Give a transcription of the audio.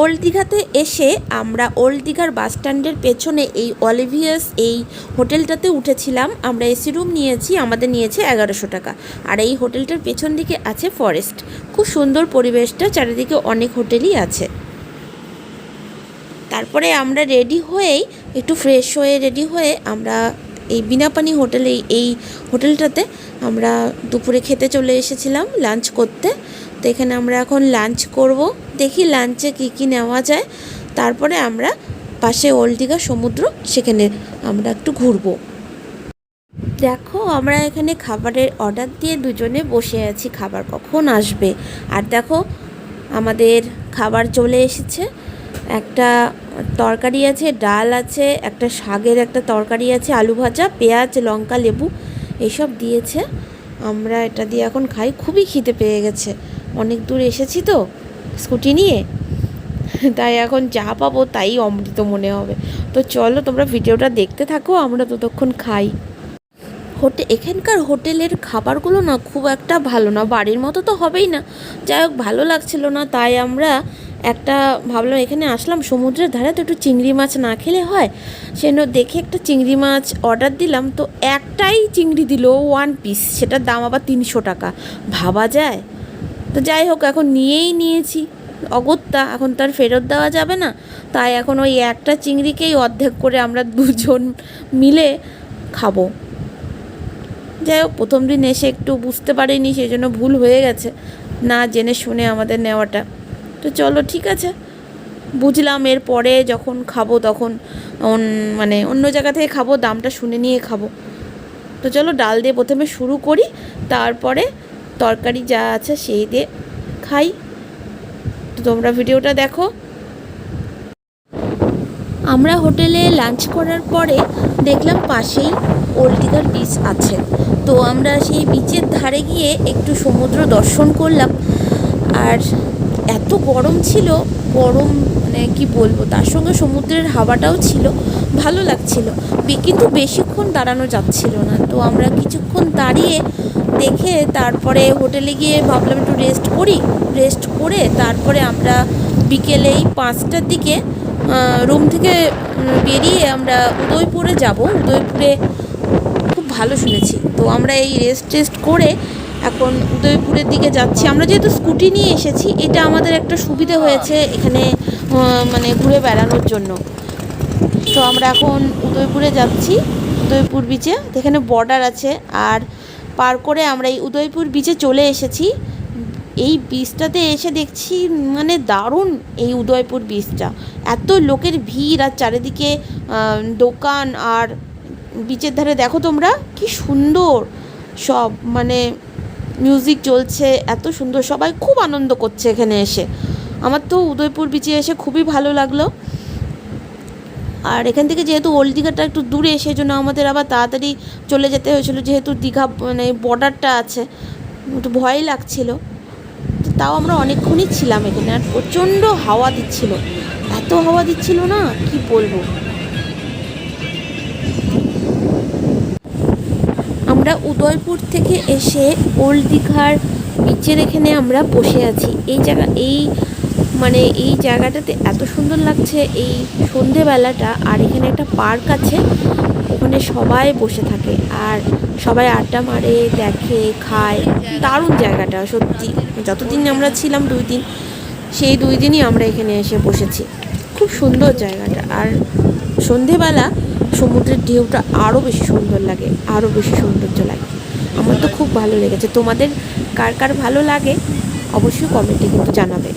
Old দীঘাতে এসে আমরা ওল্ড দীঘার বাস স্ট্যান্ডের পেছনে এই অলিভিয়াস এই হোটেলটাতে উঠেছিলাম। আমরা এসি রুম নিয়েছি, আমাদের নিয়েছে এগারোশো টাকা। আর এই হোটেলটার পেছন দিকে আছে ফরেস্ট। খুব সুন্দর পরিবেশটা, চারিদিকে অনেক হোটেলই আছে। তারপরে আমরা রেডি হয়েই, একটু ফ্রেশ হয়ে রেডি হয়ে আমরা এই বিনাপানি হোটেলে, এই হোটেলটাতে আমরা দুপুরে খেতে চলে এসেছিলাম, লাঞ্চ করতে। তো এখানে আমরা এখন লাঞ্চ করব। দেখি লাঞ্চে কী কী নেওয়া যায়। তারপরে আমরা পাশে ওল্ড দীঘা সমুদ্র, সেখানে আমরা একটু ঘুরবো। দেখো, আমরা এখানে খাবারের অর্ডার দিয়ে দুজনে বসে আছি, খাবার কখন আসবে? আর দেখো, আমাদের খাবার চলে এসেছে। একটা তরকারি আছে, ডাল আছে, একটা শাকের একটা তরকারি আছে, আলু ভাজা, পেঁয়াজ, লঙ্কা, লেবু, এইসব দিয়েছে। আমরা এটা দিয়ে এখন খাই। খুবই খিদে পেয়ে গেছে। অনেক দূর এসেছি তো। স্কুটি নিয়ে? তাই এখন যা পাবো তাই অমৃত মনে হবে। তো চলো তোমরা ভিডিওটা দেখতে থাকো, আমরা ততক্ষণ খাই। হোটে এখানকার হোটেলের খাবারগুলো না খুব একটা ভালো না, বাড়ির মতো তো হবেই না। যাই হোক, ভালো লাগছিল না, তাই আমরা একটা ভাবলাম এখানে আসলাম, সমুদ্রের ধারে তো একটু চিংড়ি মাছ না খেলে হয়, সেজন্য দেখে একটা চিংড়ি মাছ অর্ডার দিলাম। তো একটাই চিংড়ি দিল ওয়ান পিস সেটার দাম আবার তিনশো টাকা। ভাবা যায়? তো যাই হোক, এখন নিয়েই নিয়েছি। অগত্যা, এখন তার ফেরত দেওয়া যাবে না। তাই এখন ওই একটা চিংড়িকেই অর্ধেক করে আমরা দুজন মিলে খাব। যাই হোক, প্রথম দিন এসে একটু বুঝতে পারিনি সেই জন্য ভুল হয়ে গেছে, না জেনে শুনে আমাদের নেওয়াটা। তো চলো, ঠিক আছে। বুঝলাম, এর পরে যখন খাব তখন মানে অন্য জায়গা থেকে খাব, দামটা শুনে নিয়ে খাব। তো চলো, ডাল দিয়ে প্রথমে শুরু করি, তারপরে তরকারি যা আছে সেই দিয়ে খাই। তো তোমরা ভিডিওটা দেখো। আমরা হোটেলে লাঞ্চ করার পরে দেখলাম পাশেই ওল্ড বিচ আছে। তো আমরা সেই বিচের ধারে গিয়ে একটু সমুদ্র দর্শন করলাম। আর এত গরম ছিল, গরম মানে কি বলব, তার সঙ্গে সমুদ্রের হাওয়াটাও ছিল, ভালো লাগছিল। কিন্তু বেশিক্ষণ দাঁড়ানো যাচ্ছিল না। তো আমরা কিছুক্ষণ দাঁড়িয়ে দেখে তারপরে হোটেলে গিয়ে ভাবলাম একটু রেস্ট করি। রেস্ট করে তারপরে আমরা বিকেলেই পাঁচটার দিকে রুম থেকে বেরিয়ে আমরা উদয়পুরে যাব। উদয়পুরে খুব ভালো শুনেছি। তো আমরা এই রেস্ট টেস্ট করে এখন উদয়পুরের দিকে যাচ্ছি। আমরা যেহেতু স্কুটি নিয়ে এসেছি, এটা আমাদের একটা সুবিধে হয়েছে এখানে মানে ঘুরে বেড়ানোর জন্য। তো আমরা এখন উদয়পুরে যাচ্ছি, উদয়পুর বিচে এখানে বর্ডার আছে আর পার করে আমরা এই উদয়পুর বিচে চলে এসেছি। এই বীজটাতে এসে দেখছি মানে দারুণ এই উদয়পুর বীজটা এত লোকের ভিড় আর চারিদিকে দোকান আর বিচের ধারে দেখো তোমরা, কি সুন্দর সব মানে মিউজিক চলছে, এত সুন্দর। সবাই খুব আনন্দ করছে এখানে এসে। আমার তো উদয়পুর বিচে এসে খুবই ভালো লাগল। আর এখান থেকে যেহেতু ওল্ড দীঘাটা একটু দূরে সেই জন্য আমাদের আবার তাড়াতাড়ি চলে যেতে হয়েছিল, যেহেতু দীঘা মানে বর্ডারটা আছে। একটু ভয় লাগছিল। তাও আমরা অনেকক্ষণই ছিলাম এখানে, আর প্রচণ্ড হাওয়া দিচ্ছিল। এত হাওয়া দিচ্ছিল না, কি বলব? আমরা উদয়পুর থেকে এসে ওল্ড দীঘার বিচের এখানে আমরা বসে আছি। এই জায়গা, এই মানে এই জায়গাটাতে এত সুন্দর লাগছে, এই সন্ধেবেলাটা। আর এখানে একটা পার্ক আছে, ওখানে সবাই বসে থাকে আর সবাই আড্ডা মারে, দেখে, খায়। দারুণ জায়গাটা, সত্যি। যতদিন আমরা ছিলাম দুই দিন, সেই দুই দিনই আমরা এখানে এসে বসেছি। খুব সুন্দর জায়গাটা। আর সন্ধেবেলা সমুদ্রের ঢেউটা আরও বেশি সুন্দর লাগে আরও বেশি সৌন্দর্য লাগে। আমার তো খুব ভালো লেগেছে। তোমাদের কার কার ভালো লাগে, অবশ্যই কমেন্টে কিন্তু জানাবে।